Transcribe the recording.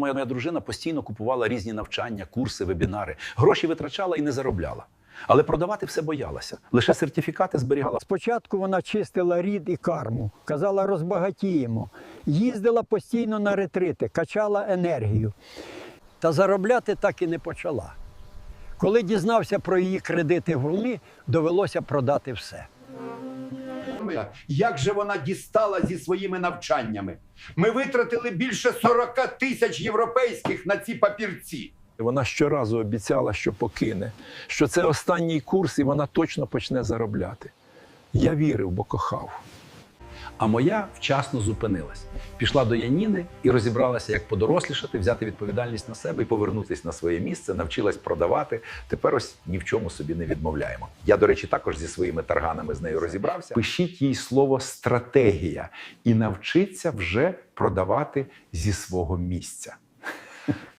Моя, моя дружина постійно купувала різні навчання, курси, вебінари. Гроші витрачала і не заробляла. Але продавати все боялася. Лише сертифікати зберігала. Спочатку вона чистила рід і карму, казала, розбагатіємо. Їздила постійно на ретрити, качала енергію. Та заробляти так і не почала. Коли дізнався про її кредити в Румі, довелося продати все. Як же вона дістала зі своїми навчаннями? Ми витратили більше 40 тисяч європейських на ці папірці. Вона щоразу обіцяла, що покине, що це останній курс, і вона точно почне заробляти. Я вірив, бо кохав. А моя вчасно зупинилась. Пішла до Яніни і розібралася, як подорослішати, взяти відповідальність на себе і повернутися на своє місце, навчилась продавати. Тепер ось ні в чому собі не відмовляємо. Я, до речі, також зі своїми тарганами з нею розібрався. Пишіть їй слово стратегія і навчиться вже продавати зі свого місця.